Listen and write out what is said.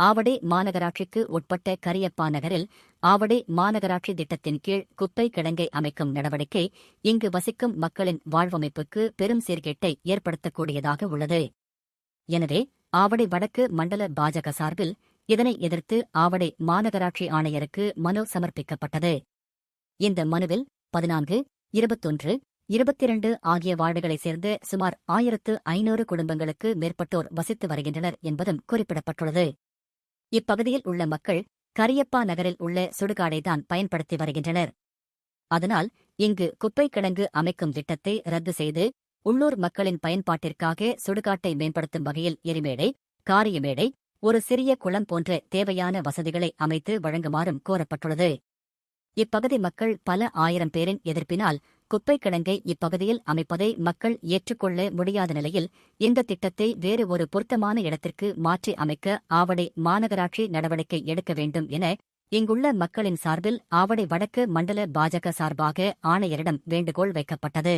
ஆவடி மாநகராட்சிக்கு உட்பட்ட கரியப்பா நகரில் ஆவடி மாநகராட்சி திட்டத்தின் கீழ் குப்பை கிடங்கை அமைக்கும் நடவடிக்கை இங்கு வசிக்கும் மக்களின் வாழ்வமைப்புக்கு பெரும் சீர்கேட்டை ஏற்படுத்தக்கூடியதாக உள்ளது. எனவே ஆவடி வடக்கு மண்டல பாஜக சார்பில் இதனை எதிர்த்து ஆவடி மாநகராட்சி ஆணையருக்கு மனு சமர்ப்பிக்கப்பட்டது. இந்த மனுவில் பதினான்கு இருபத்தொன்று இருபத்திரண்டு ஆகிய வார்டுகளைச் சேர்ந்த சுமார் ஆயிரத்து ஐநூறு குடும்பங்களுக்கு மேற்பட்டோர் வசித்து வருகின்றனர் என்பதும் குறிப்பிடப்பட்டுள்ளது. இப்பகுதியில் உள்ள மக்கள் கரியப்பா நகரில் உள்ள சுடுகாடைதான் பயன்படுத்தி வருகின்றனர். அதனால் இங்கு குப்பை கிடங்கு அமைக்கும் திட்டத்தை ரத்து செய்து உள்ளூர் மக்களின் பயன்பாட்டிற்காக சுடுகாட்டை மேம்படுத்தும் வகையில் எரிமேடை காரியமேடை ஒரு சிறிய குளம் போன்ற தேவையான வசதிகளை அமைத்து வழங்குமாறும் கோரப்பட்டுள்ளது. இப்பகுதி மக்கள் பல ஆயிரம் பேரின் எதிர்ப்பினால் குப்பை கிடங்கை இப்பகுதியில் அமைப்பதை மக்கள் ஏற்றுக்கொள்ள முடியாத நிலையில் இந்த திட்டத்தை வேறு ஒரு பொருத்தமான இடத்திற்கு மாற்றி அமைக்க ஆவடை மாநகராட்சி நடவடிக்கை எடுக்க வேண்டும் என இங்குள்ள மக்களின் சார்பில் ஆவடை வடக்கு மண்டல பாஜக சார்பாக ஆணையரிடம் வேண்டுகோள் வைக்கப்பட்டது.